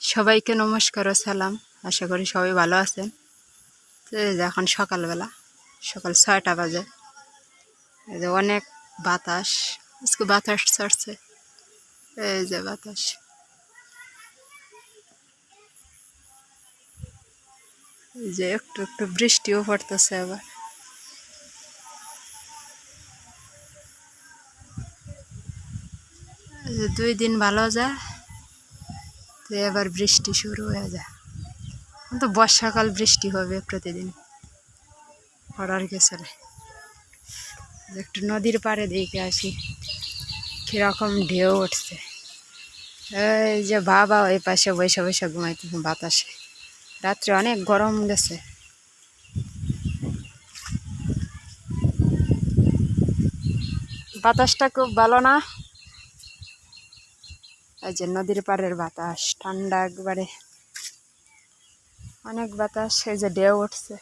সবাইকে নমস্কার সালাম। আশা করি সবাই ভালো আছেন। এখন সকালবেলা, সকাল ছয়টা বাজে। এই যে অনেক বাতাস, আজকে বাতাস ছাড়ছে। এই যে বাতাস। যে একটু একটু বৃষ্টিও পড়তেছে আবার। দুই দিন ভালো যায়, তো এবার বৃষ্টি শুরু হয়ে যায়। তো বর্ষাকাল, বৃষ্টি হবে প্রতিদিন। কিছু নেই। একটু নদীর পাড়ে দেখে আসি, কীরকম ঢেউ উঠছে। এই যে বাবা ওই পাশে বৈশা বৈশা ঘুমাইতেছে বাতাসে। রাত্রে অনেক গরম গেছে। বাতাসটা খুব ভালো না? এই যে নদীর পাড়ের বাতাস, ঠান্ডা একবারে। অনেক বাতাস, এই যে ঢেউ উঠছে।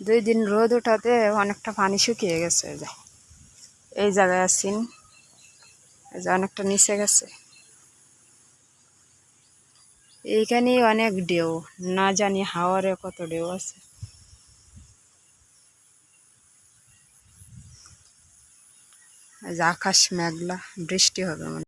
দুই দিন রোদ ওঠাতে অনেকটা পানি শুকিয়ে গেছে যে। এই জায়গায় আসিন এই যে অনেকটা নিচে গেছে। এইখানেই অনেক ঢেউ, না জানি হাওয়ারে কত ঢেউ আছে। যে আকাশ মেঘলা, বৃষ্টি হবে মনে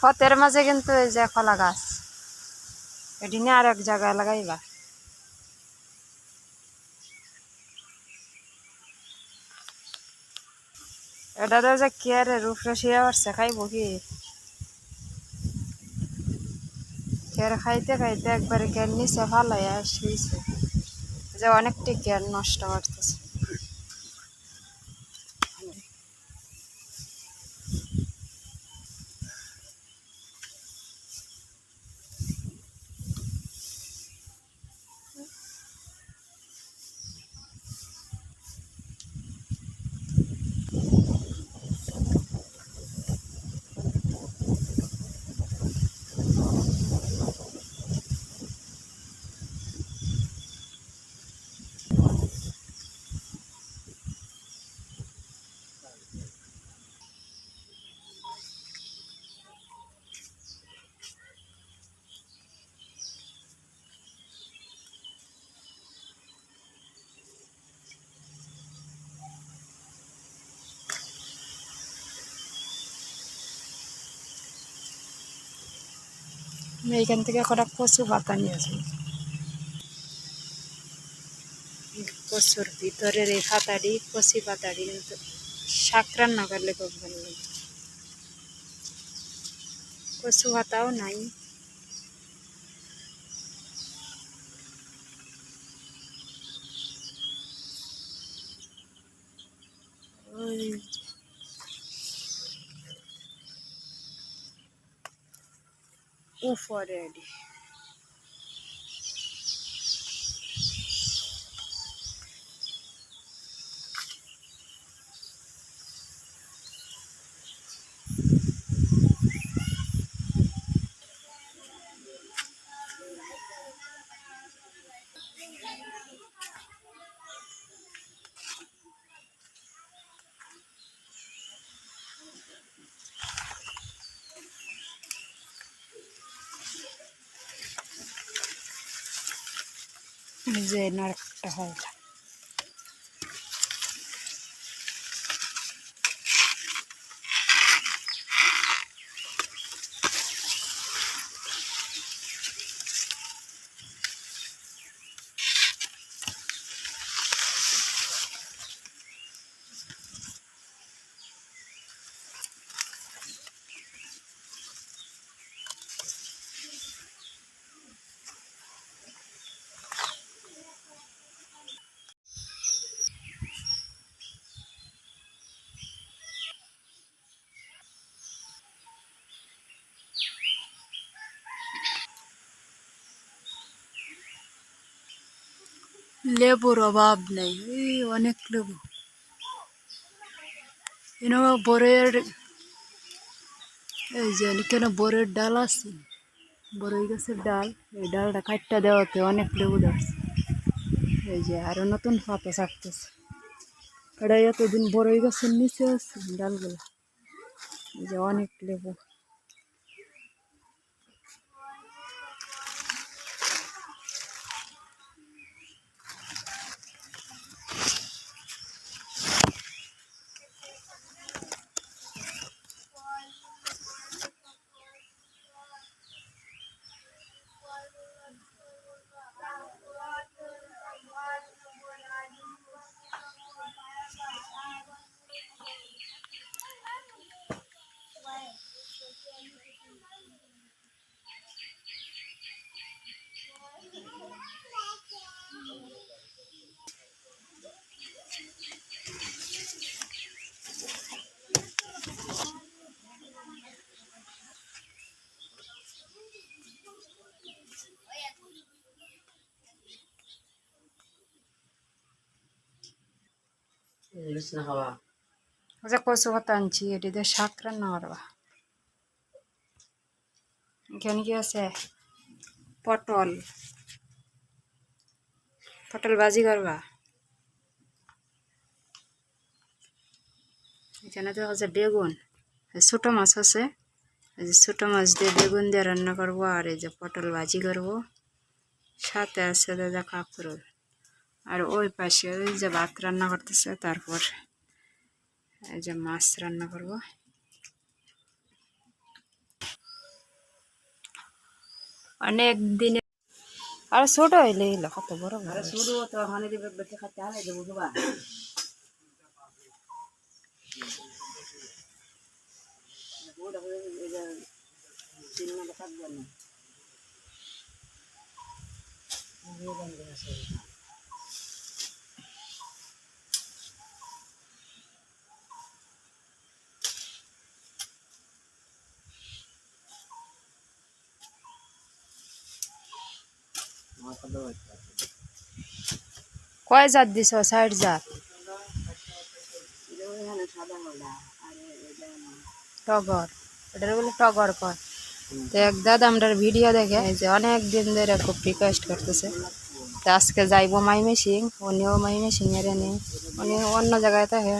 ফতের মাঝে কিন্তু এই যে কলা গাছ এটি নিয়ে আর এক জায়গায় লাগাইবা? এটা তো যে কে রে রূপরে শুয়ে পারছে খাইব কি? কেয়ার খাইতে খাইতে একবারে কেয়ার নিচে ফালাইয়া শুয়েছে যে অনেকটি কেয়ার নষ্ট করতেছে। আমি এইখান থেকে কটা কচু পাতা নিয়ে আসব। কচুর ভিতরের এই পাতাটি, কচি পাতাটি কিন্তু শাক রান্না করলে খুব ভালো লাগে। কচু পাতাও নাই। ওই যে উপরে যে নারকটা হয় লেবুর অভাব নেই। এই অনেক লেবু। এনে বরের এই যে কেন বরের ডাল আছে? বরই গাছের ডাল। এই ডালটা কাটটা দেওয়াতে অনেক লেবু ধরছে। এই যে আরও নতুন পাতা ছাড়তেছে। এটা এতদিন বরই গাছের নিচে আছে ডালগুলো। এই যে অনেক লেবু। এখানে কি আছে পটল পটল ভাজি করবা এখানে তো আছে বেগুন ছোটো মাছ আছে যে ছোটো মাছ দিয়ে বেগুন দিয়ে রান্না করব আর এই যে পটল ভাজি করব সাথে আছে দাদা কাঁকরোল আর ওই পাশে ওই যে ভাত রান্না করতেছে তারপর এই যে মাছ রান্না করব। অনেক দিনে আর ছোট হইলে কত বড় বড় আরে শুরু তো ওখানে দিবে বেশি খাতে আলে দেবো বাবা কয় জাত দিছ? ষাট জাত। টগর। এটার বলে টগর কয়। তো এক দাদা আমরার ভিডিও দেখে যে অনেক দিন ধরে খুব রিকোয়েস্ট করতেছে। তো আজকে যাইবো মাইমে সিং উনিও মাইমে সিং এর নেই উনি অন্য জায়গায় থাকে।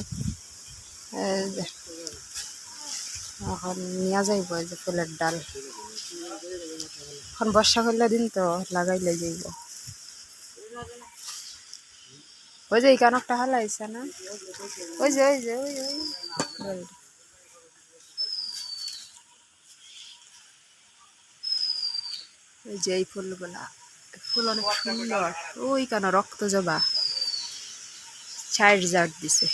এখন নিয়ে যাইব যে ফুলের ডাল। এখন বর্ষা করলে দিন তো লাগাইলে যাইব। ওই যে এই কানকটা হালাইছে না? ওই যে ওই যে, ওই ওই ওই। যে এই ফুলগুলা। ফুল অনেক সুন্দর। ওই কেন রক্ত জবা। চার জাট দিছে।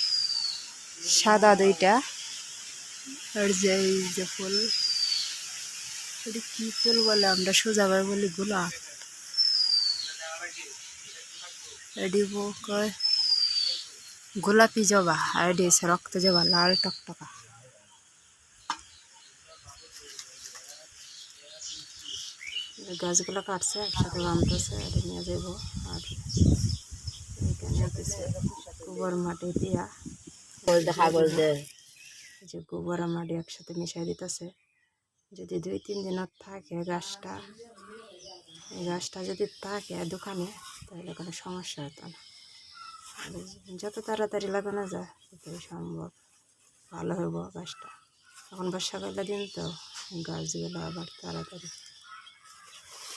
সাদা দুইটা। আর যে এই যে ফুল। এটা কি ফুল বলে আমরা সোজাভাবে বলি? গোলাপ। এডি কয় গোলাপি জবা আর হচ্ছে রক্ত জবা লাল টকটকা। গাছগুলো কাটছে একসাথে বাঁধতেছে এটা নিয়ে যাব আর গোবর মাটি দিয়া এই যে গোবর মাটি একসাথে মিশাই দিতেছে। যদি দুই তিন দিনত থাকে গাছটা এই গাছটা যদি থাকে দোকানে তাহলে কোনো সমস্যা হতো না। যত তাড়াতাড়ি লাগানো যায়, ততই সম্ভব। ভালো হইব গাছটা। এখন বর্ষাকালের দিন তো গাছগুলো আবার তাড়াতাড়ি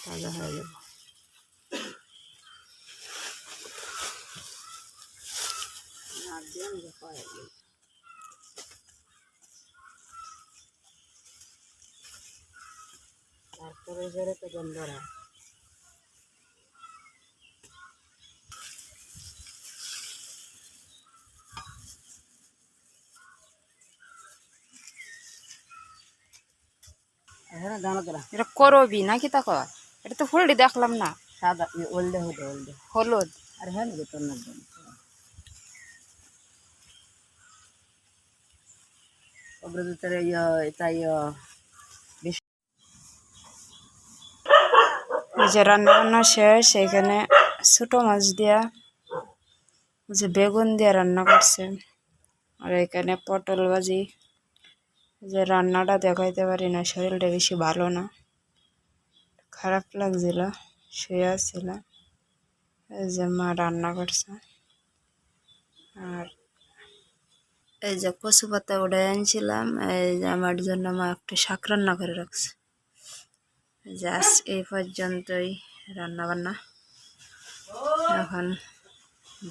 তাজা হয়ে যাব। তারপরে জোরে তো গন্ধরা এটা করবি নাকি তা কর? এটা তো ফুলটি দেখলাম না। সাদা হলুদ আর হ্যাঁ তোর না যে রান্না বান্না শেষ এখানে ছোটো মাছ দিয়া যে বেগুন দিয়ে রান্না করছে। আর এখানে পটল ভাজি। যে রান্নাটা দেখাইতে পারি না, শরীরটা বেশি ভালো না। খারাপ লাগছিল, শুয়ে ছিল এই যে মা রান্না করছে। আর এই যে কচু পাতা উড়ে আনছিলাম, এই যে আমার জন্য মা একটু শাক রান্না করে রাখছে। যে এই পর্যন্তই রান্না বান্না। এখন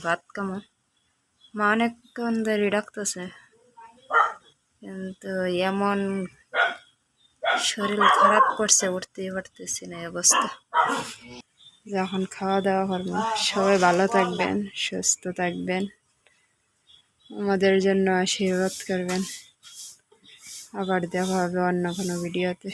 ভাত কামো মা অনেকক্ষণ ধরে ডাকতেছে কিন্তু এমন শরীর খারাপ করছে উঠতেই পারতেছি না অবস্থা। যখন খাওয়া দাওয়া করব, সবাই ভালো থাকবেন, সুস্থ থাকবেন, আমাদের জন্য আশীর্বাদ করবেন। আবার দেখা হবে অন্য কোনো ভিডিওতে।